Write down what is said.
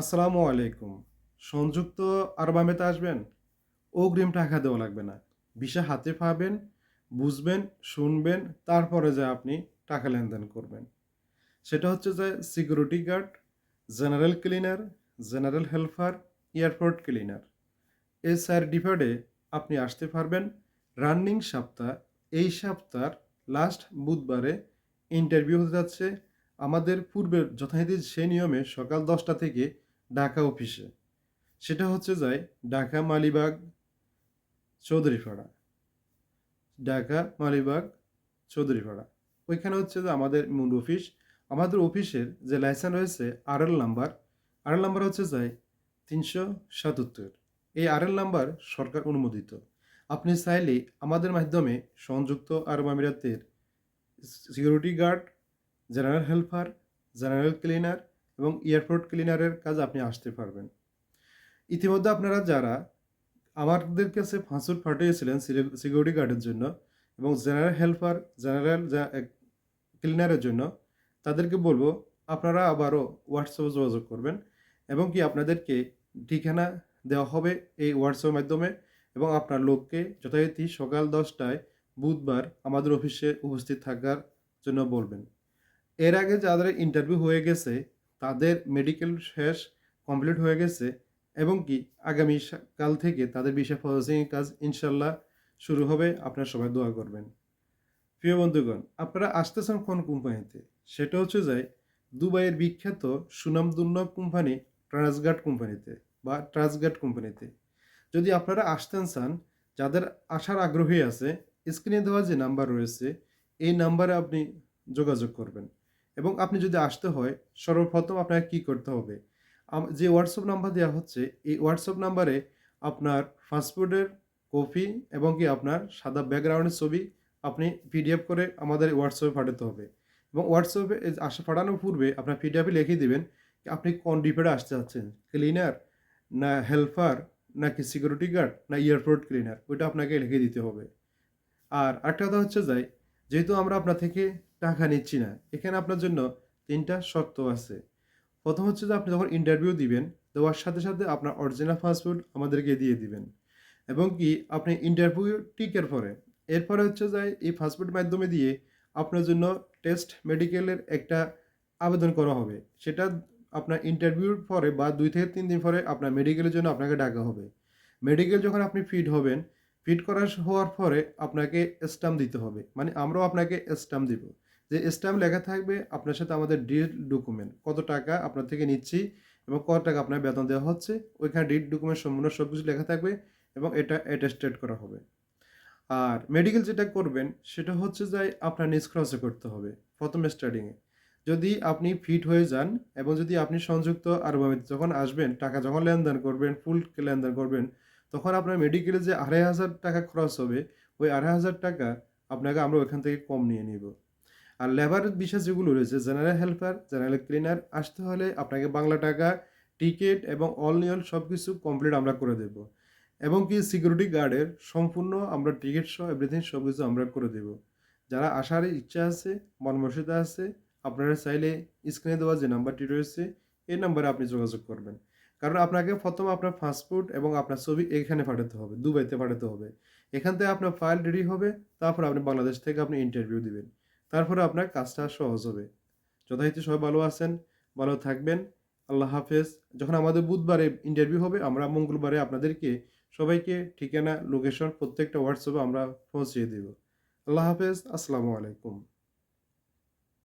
আসসালামু আলাইকুম। সংযুক্ত আরব আমিরাতে আসবেন? অগ্রিম টাকা দেওয়া লাগবে না। ভিসা হাতে পাবেন, বুঝবেন, শুনবেন, তারপরে যে আপনি টাকা লেনদেন করবেন। সেটা হচ্ছে যে security guard, general cleaner, general helper, airport cleaner. এই চার ডিপার্টে আপনি আসতে পারবেন। রানিং সপ্তাহ, এই সপ্তাহ লাস্ট বুধবারে ইন্টারভিউ হতে যাচ্ছে। আমাদের পূর্বের যথারীতি সেই নিয়মে সকাল দশটা থেকে ঢাকা অফিসে। সেটা হচ্ছে যায় ঢাকা মালিবাগ চৌধুরীপাড়া। ঢাকা মালিবাগ চৌধুরীপাড়া। ওইখানে হচ্ছে যে আমাদের মূল অফিস। আমাদের অফিসের যে লাইসেন্স রয়েছে আরএল নাম্বার আরএল নাম্বার হচ্ছে যায় তিনশো সাতাত্তর। এই আরএল নাম্বার সরকার অনুমোদিত। আপনি চাইলে আমাদের মাধ্যমে সংযুক্ত আরব আমিরাতের security guard general helper general cleaner এবং এয়ারপোর্ট ক্লিনারের কাজ আপনি আসতে পারবেন। ইতিমধ্যে আপনারা যারা আমাদের কাছে ফাঁসুট পাঠিয়েছিলেন সিকিউরিটি গার্ডের জন্য এবং জেনারেল হেল্পার, জেনারেল ক্লিনারের জন্য, তাদেরকে বলব আপনারা আবারও হোয়াটসঅ্যাপে যোগাযোগ করবেন এবং কি আপনাদেরকে ঠিকানা দেওয়া হবে এই হোয়াটসঅ্যাপের মাধ্যমে এবং আপনার লোককে যথারীতি সকাল দশটায় বুধবার আমাদের অফিসে উপস্থিত থাকার জন্য বলবেন। এর আগে যাদের ইন্টারভিউ হয়ে গেছে তাদের মেডিকেল শেষ কমপ্লিট হয়ে গেছে এবং কি আগামী কাল থেকে তাদের বিষয় প্রসেসিংয়ের কাজ ইনশাল্লাহ শুরু হবে। আপনারা সবাই দোয়া করবেন। প্রিয় বন্ধুগণ, আপনারা আসতেছেন কোন কোম্পানিতে? সেটা হচ্ছে যায় দুবাইয়ের বিখ্যাত সুনামধন্য কোম্পানি ট্রান্সগার্ড কোম্পানিতে বা ট্রান্সগার্ড কোম্পানিতে। যদি আপনারা আসতেন চান, যাদের আসার আগ্রহী আছে স্ক্রিনে দেওয়া যে নাম্বার রয়েছে, এই নাম্বারে আপনি যোগাযোগ করবেন। এবং আপনি যদি আসতে হয়, সর্বপ্রথম আপনাকে কি করতে হবে? যে হোয়াটসঅ্যাপ নাম্বার দেওয়া হচ্ছে, এই হোয়াটসঅ্যাপ নাম্বারে আপনার পাসপোর্টের কপি এবং কি আপনার সাদা ব্যাকগ্রাউন্ডের ছবি আপনি পিডিএফ করে আমাদের হোয়াটসঅ্যাপে পাঠাতে হবে। এবং হোয়াটসঅ্যাপে আসা পাঠানোর পূর্বে আপনার পিডিএফে লিখে দেবেন আপনি কোন ডিপেডে আসতে চাচ্ছেন ক্লিনার না হেল্পার নাকি সিকিউরিটি গার্ড না এয়ারপোর্ট ক্লিনার ওইটা আপনাকে লিখে দিতে হবে। আর আরেকটা কথা হচ্ছে যাই যেহেতু আমরা আপনার থেকে টাকা নিচ্ছি না। এখানে আপনার জন্য তিনটা শর্ত আছে। প্রথম হচ্ছে যে আপনি যখন ইন্টারভিউ দিবেন, দেওয়ার সাথে সাথে আপনার অরিজিনাল পাসপোর্ট আমাদেরকে দিয়ে দিবেন। এবং কি, আপনি ইন্টারভিউ টিকের পরে। এরপরে হচ্ছে যে এই পাসপোর্টের মাধ্যমে দিয়ে আপনার জন্য টেস্ট মেডিকেলের একটা আবেদন করা হবে। সেটা আপনার ইন্টারভিউর পরে বা দুই থেকে তিন দিন পরে আপনার মেডিকেলের জন্য আপনাকে ডাকা হবে। মেডিকেল যখন আপনি ফিট হবেন ফিট করা হওয়ার পরে আপনাকে স্ট্যাম্প দিতে হবে। মানে আমরাও আপনাকে স্ট্যাম্প দিব। যে স্ট্যাম্প লেখা থাকবে, আপনার সাথে আমাদের ডিট ডকুমেন্ট কত টাকা আপনার থেকে নিচ্ছি এবং কত টাকা আপনার বেতন দেওয়া হচ্ছে, ওইখানে ডিট ডকুমেন্ট সম্পূর্ণ সব কিছু লেখা থাকবে এবং এটা অ্যাটেস্টেড করা হবে। আর মেডিকেল যেটা করবেন, সেটা হচ্ছে যে আপনার নিজ খরচে করতে হবে, প্রথম স্টার্টিংয়ে যদি আপনি ফিট হয়ে যান এবং যদি আপনি সংযুক্ত আমিরাতে যখন আসবেন, টাকা যখন লেনদেন করবেন ফুল লেনদেন করবেন, তখন আপনার মেডিকেলে যে আড়াই হাজার টাকা খরচ হবে, ওই আড়াই হাজার টাকা আপনাকে আমরা ওইখান থেকে কম নিয়ে নিব। আর লেবার বিষয় যেগুলো রয়েছে জেনারেল হেল্পার জেনারেল ক্লিনার আসতে হলে আপনাকে বাংলা টাকা টিকিট এবং অল নিয়ল সব কিছু কমপ্লিট আমরা করে দেব। এবং কি সিকিউরিটি গার্ডের সম্পূর্ণ আমরা টিকিট সহ এভরিথিং সব কিছু আমরা করে দেব। যারা আসার ইচ্ছা আছে মনমর্ষিতা আছে, আপনারা চাইলে স্ক্রিনে দেওয়া যে নাম্বারটি রয়েছে, এই নাম্বারে আপনি যোগাযোগ করবেন। কারণ আপনাকে প্রথম আপনার পাসপোর্ট এবং আপনার ছবি এখানে পাঠাতে হবে, দুবাইতে পাঠাতে হবে। এখান থেকে আপনার ফাইল রেডি হবে, তারপর আপনি বাংলাদেশ থেকে আপনি ইন্টারভিউ দিবেন। তারপরে আপনার কাজটা সহজ হবে। যথারীতি সবাই ভালো আছেন, ভালো থাকবেন। আল্লাহ হাফেজ। যখন আমাদের বুধবারে ইন্টারভিউ হবে, আমরা মঙ্গলবারে আপনাদেরকে সবাইকে ঠিকানা লোকেশন প্রত্যেকটা হোয়াটসঅ্যাপে আমরা পৌঁছিয়ে দেব। আল্লাহ হাফেজ। আসসালামু আলাইকুম।